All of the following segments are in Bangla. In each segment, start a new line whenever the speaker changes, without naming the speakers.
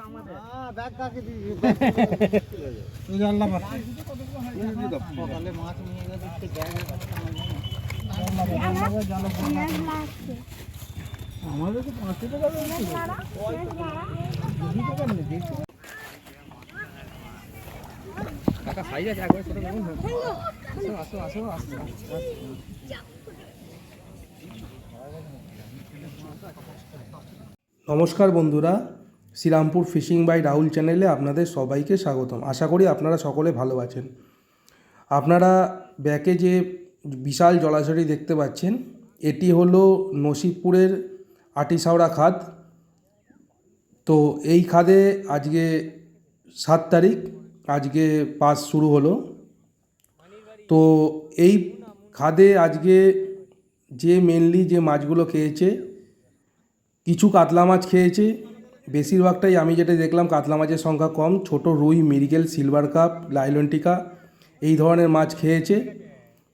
আমাদের। তো পাঁচশো টাকা
কাকা সাইজ আছে একবার ছোট দেখুন আসো আসো আসো আসো।
নমস্কার বন্ধুরা। শ্রীরামপুর ফিশিং বাই রাহুল চ্যানেলে আপনাদের সবাইকে স্বাগতম। আশা করি আপনারা সকলে ভালো আছেন। আপনারা ব্যাকে যে বিশাল জলাশয়টি দেখতে পাচ্ছেন, এটি হলো নসিবপুরের আটিসাওড়া খাদ। তো এই খাদে আজকে সাত তারিখ, আজকে পাস শুরু হলো। তো এই খাদে আজকে যে মেনলি যে মাছগুলো খেয়েছে, কিছু কাতলা মাছ খেয়েছে বেশিরভাগটাই আমি যেটা দেখলাম, কাতলা মাছের সংখ্যা কম, ছোট রুই মিরিগেল সিলভার কাপ লাইলন্টিকা এই ধরনের মাছ খেয়েছে।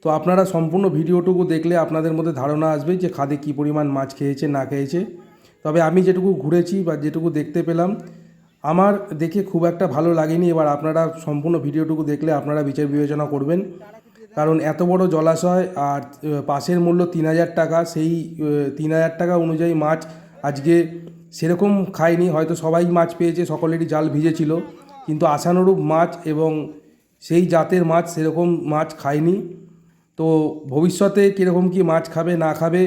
তো আপনারা সম্পূর্ণ ভিডিওটুকু দেখলে আপনাদের মধ্যে ধারণা আসবে যে খাদে কী পরিমাণ মাছ খেয়েছে, না খেয়েছে। তবে আমি যেটুকু ঘুরেছি বা যেটুকু দেখতে পেলাম, আমার দেখে খুব একটা ভালো লাগেনি। এবার আপনারা সম্পূর্ণ ভিডিওটুকু দেখলে আপনারা বিচার বিবেচনা করবেন। কারণ এত বড় জলাশয় আর পাশের মূল্য তিন হাজার টাকা, সেই তিন হাজার টাকা অনুযায়ী মাছ আজকে সেরকম খায়নি, হয়তো সবাই মাছ পেয়েছে, সকলেরই জাল ভিজেছিল, কিন্তু আশানুরূপ মাছ এবং সেই জাতের মাছ সেরকম মাছ খায়নি। তো ভবিষ্যতে কীরকম কি মাছ খাবে, না খাবে,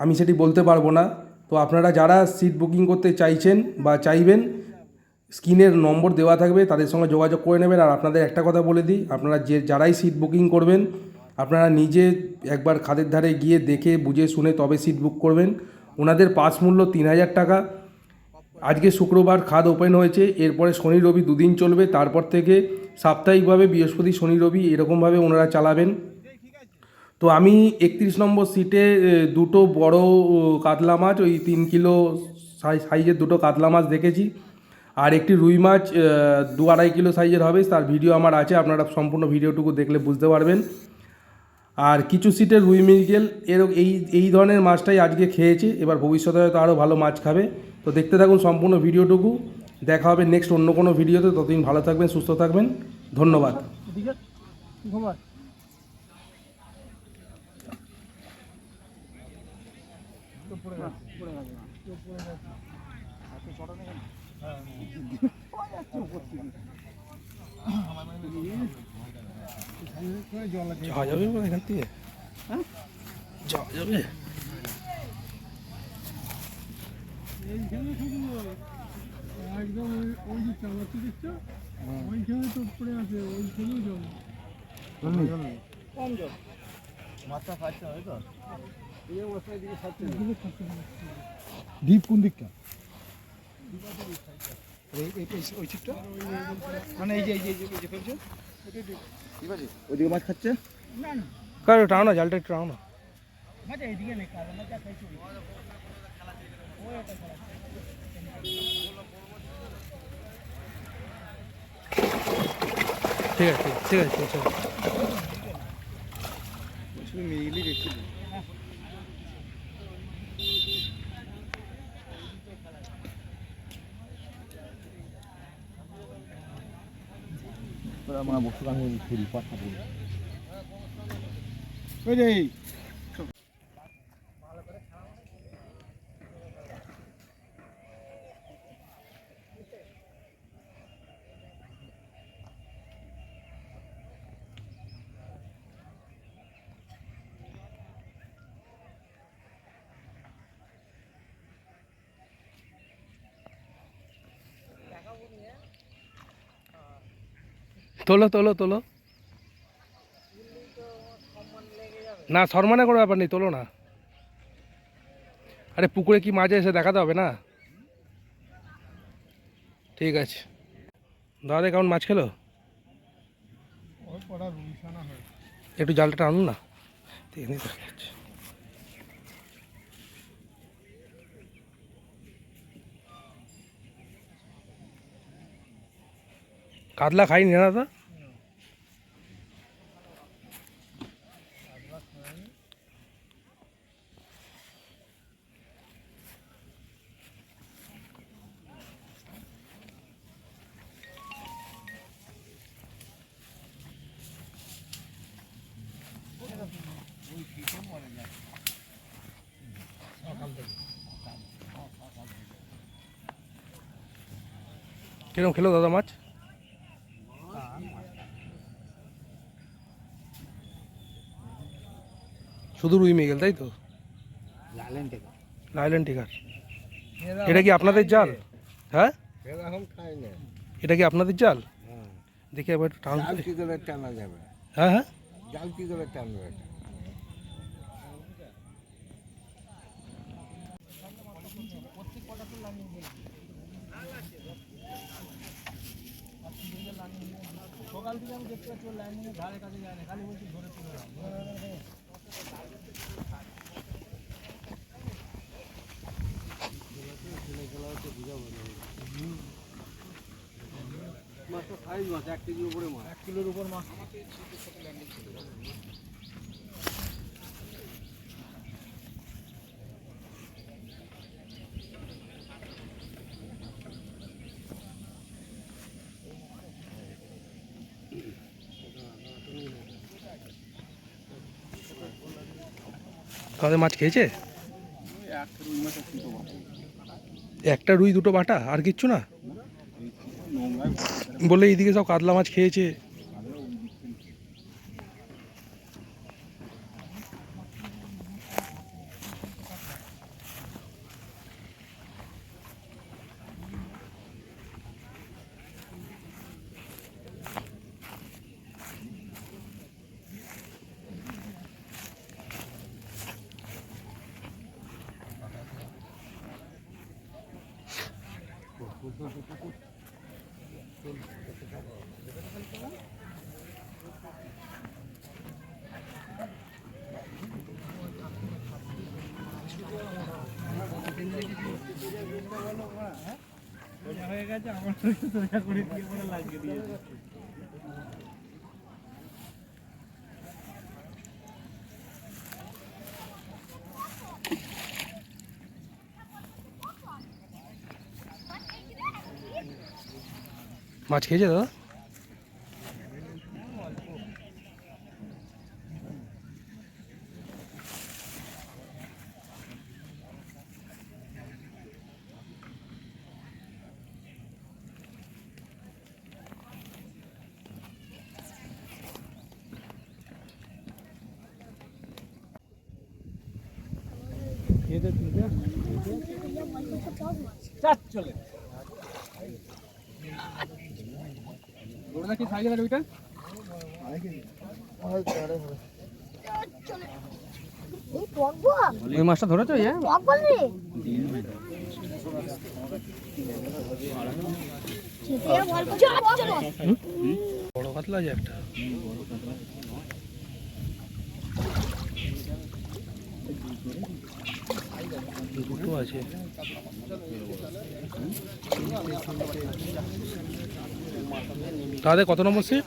আমি সেটি বলতে পারব না। তো আপনারা যারা সিট বুকিং করতে চাইছেন বা চাইবেন, স্ক্রিনের নম্বর দেওয়া থাকবে, তাদের সঙ্গে যোগাযোগ করে নেবেন। আর আপনাদের একটা কথা বলে দিই, আপনারা যে যারাই সিট বুকিং করবেন, আপনারা নিজে একবার খাদের ধারে গিয়ে দেখে, বুঝে, শুনে তবে সিট বুক করবেন। ওনাদের পাস মূল্য তিন হাজার টাকা। আজকে শুক্রবার খাদ ওপেন হয়েছে, এরপরে শনি রবি দুদিন চলবে, তারপর থেকে সাপ্তাহিকভাবে বৃহস্পতি, শনি রবি এরকমভাবে ওনারা চালাবেন। তো আমি একত্রিশ নম্বর সিটে দুটো বড় কাতলা মাছ, ওই তিন কিলো সাই- সাইজের দুটো কাতলা মাছ দেখেছি। আর একটি রুই মাছ দু আড়াই কিলো সাইজের হবে, তার ভিডিও আমার আছে, আপনারা সম্পূর্ণ ভিডিওটুকু দেখলে বুঝতে পারবেন। আর কিছু সিটের রুই মৃগেল এর এই এই ধরনের মাছটাই আজকে খেয়েছে। এবার ভবিষ্যতে হয়তো আরও ভালো মাছ খাবে। তো দেখতে থাকুন সম্পূর্ণ ভিডিওটুকু। দেখা হবে নেক্সট অন্য কোনো ভিডিওতে। ততদিন ভালো থাকবেন, সুস্থ থাকবেন। ধন্যবাদ।
এদিকে কি খবর
যাওয়া যাবে এখান থেকে যাওয়া যাবে
এইখানে একদম ওই যে চালাচ্ছি দেখছ ওইখানে তো পড়ে আছে ওইখানেও জল
মাছটা খাচ্ছে হয়তো এই অবস্থায় দিকে খাচ্ছে দ্বীপ কোন দিকটা এই- এই- এই- ওই ছিপটা মানে এই যে এই যে এই যে- এই যে ফেলছে ঠিক আছে ওইদিকে মাছ খাচ্ছে
কারও টাও না জালটা একটু টাও না ঠিক আছে ঠিক আছে ঠিক আছে
আমার বস্তু বলি ওই যে
তোলো তোলো তোলো। না সম্মানে কোনো ব্যাপার নেই তোলো না। আরে পুকুরে কি মাছ এসে দেখাতে হবে না? ঠিক আছে। দাদা কেমন মাছ খেলো? একটু জালটা আনুন না। এখানেই দেখা কাতলা খাইনি না দাদা কিরম খেলো দাদা মাছ? শুধু রুই মেগেল তাই তো?
লালেন থেকে
লাইল্যান্ড টিকার। এটা কি আপনাদের জাল? হ্যাঁ?
এরকম খাই না।
এটা কি আপনাদের জাল?
হ্যাঁ।
দেখি একবার একটু টান
জাল কি করে টানা যাবে?
হ্যাঁ হ্যাঁ?
জাল কি করে টানবে এটা
তাদের মাছ খেয়েছে? একটা রুই দুটো বাটা আর কিচ্ছু না? বলে এইদিকে সব কাতলা মাছ খেয়েছে।
হয়ে গেছে আমার লাগিয়ে দিয়েছে
মাছ খেয়েছে দাদা?
চার চলে। ওটা কি সাইজ আছে ওইটা?
এই
ওই মাছটা ধরেছো ইয়ে
চলো
বড় কাতলা যে একটা। দুটো আছে। তাদের কত নম্বর seat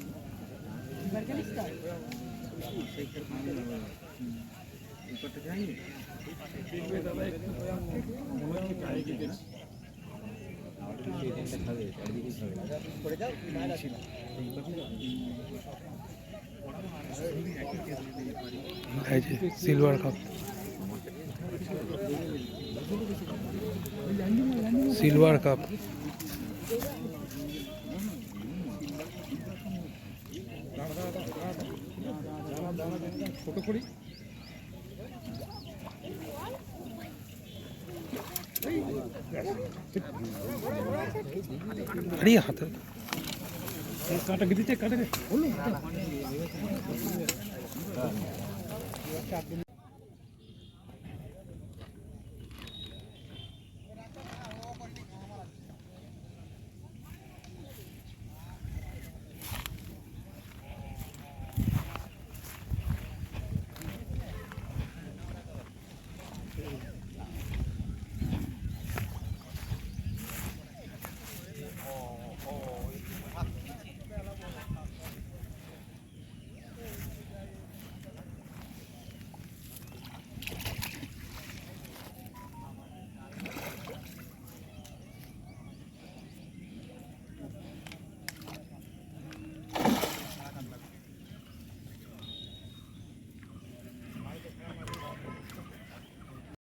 silver cup silver cup
ছোট করি।
আরে হাতে
কাটা গিয়েছে কাটা